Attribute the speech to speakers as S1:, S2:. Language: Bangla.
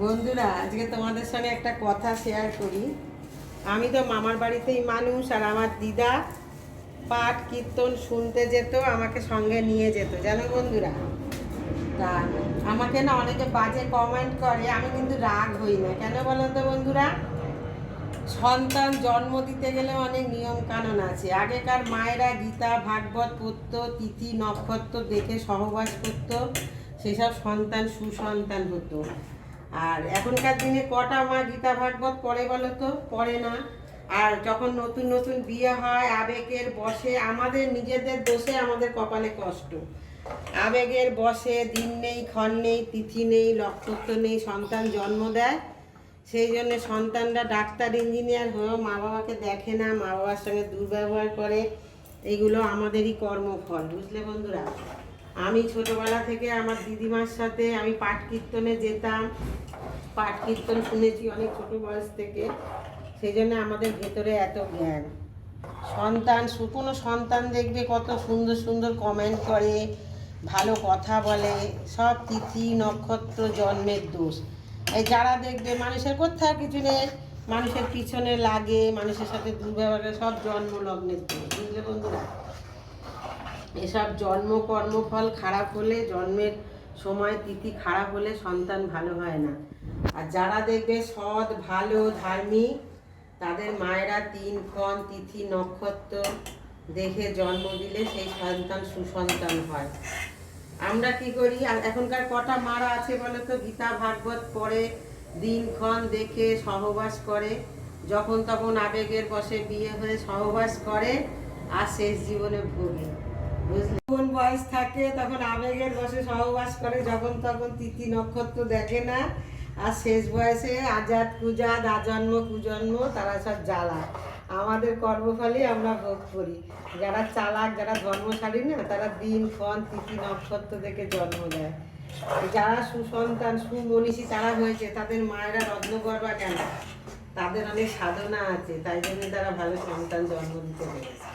S1: বন্ধুরা, আজকে তোমাদের সঙ্গে একটা কথা শেয়ার করি। আমি তো মামার বাড়িতেই মানুষ আর আমার দিদা পাঠ, কীর্তন শুনতে যেত, আমাকে সঙ্গে নিয়ে যেত, জানো বন্ধুরা? তা আমাকে না অনেকে বাজে কমেন্ট করে, আমি কিন্তু রাগ হই না। কেন বলো তো বন্ধুরা? সন্তান জন্ম দিতে গেলে অনেক নিয়ম কানুন আছে। আগেকার মায়েরা গীতা, ভাগবত পড়তো, তিথি, নক্ষত্র দেখে সহবাস করতো, সেসব সন্তান সুসন্তান হতো। আর এখনকার দিনে কটা মা গীতা ভাগবত পড়ে বলো তো? পড়ে না। আর যখন নতুন নতুন বিয়ে হয়, আবেগের বসে, আমাদের নিজেদের দোষে আমাদের কপালে কষ্ট। আবেগের বসে, দিন নেই, ক্ষণ নেই, তিথি নেই, নক্ষত্র নেই, সন্তান জন্ম দেয়। সেই জন্য সন্তানরা ডাক্তার, ইঞ্জিনিয়ার হয়েও মা বাবাকে দেখে না, মা বাবার সঙ্গে দুর্ব্যবহার করে। এগুলো আমাদেরই কর্মফল, বুঝলে বন্ধুরা? আমি ছোটবেলা থেকে আমার দিদিমার সাথে আমি পাঠ কীর্তনে যেতাম। পাঠ কীর্তন শুনেছি অনেক ছোট বয়স থেকে। সেই জন্য আমাদের ভেতরে এত জ্ঞান। সন্তান কোনো সন্তান দেখবে কত সুন্দর সুন্দর কমেন্ট করে, ভালো কথা বলে, সব তিথি, নক্ষত্র জন্মের দোষ। এই যারা দেখবে মানুষের কোথাও কিছু নেই, মানুষের পিছনে লাগে, মানুষের সাথে দুর্ব্যবহার সব জন্ম লগ্নের দোষ। বুঝলে বন্ধুরা? এসব জন্ম, কর্মফল খারাপ হলে, জন্মের সময় তিথি খারাপ হলে সন্তান ভালো হয় না। আর যারা দেখবে সৎ, ভালো, ধার্মিক, তাদের মায়েরা তিন ক্ষণ তিথি, নক্ষত্র দেখে জন্ম দিলে সেই সন্তান সুসন্তান হয়। আমরা কি করি? এখনকার কটা মারা আছে বলে তো গীতা, ভাগবত পড়ে দিনক্ষণ দেখে সহবাস করে। যখন তখন আবেগের বসে বিয়ে হয়ে সহবাস করে, আর শেষ জীবনে ভোগে। কোন বয়স থাকে, তখন আবেগের বসে সহবাস করে, যখন তখন তিথি নক্ষত্র দেখে না, আর শেষ বয়সে আজাদ কুজাদ, আজন্ম কুজন্ম, তারা সব জ্বালা আমাদের কর্মফলে আমরা ভোগ করি। যারা চালাক, যারা ধর্মশালী না, তারা দিন, ক্ষণ তিথি নক্ষত্র দেখে জন্ম দেয় যারা সুসন্তান, সুমনীষী তারা হয়েছে, তাদের মায়েরা রত্নগর্বা কেন? তাদের অনেক সাধনা আছে, তাই জন্য তারা ভালো সন্তান জন্ম দিতে পেরেছে।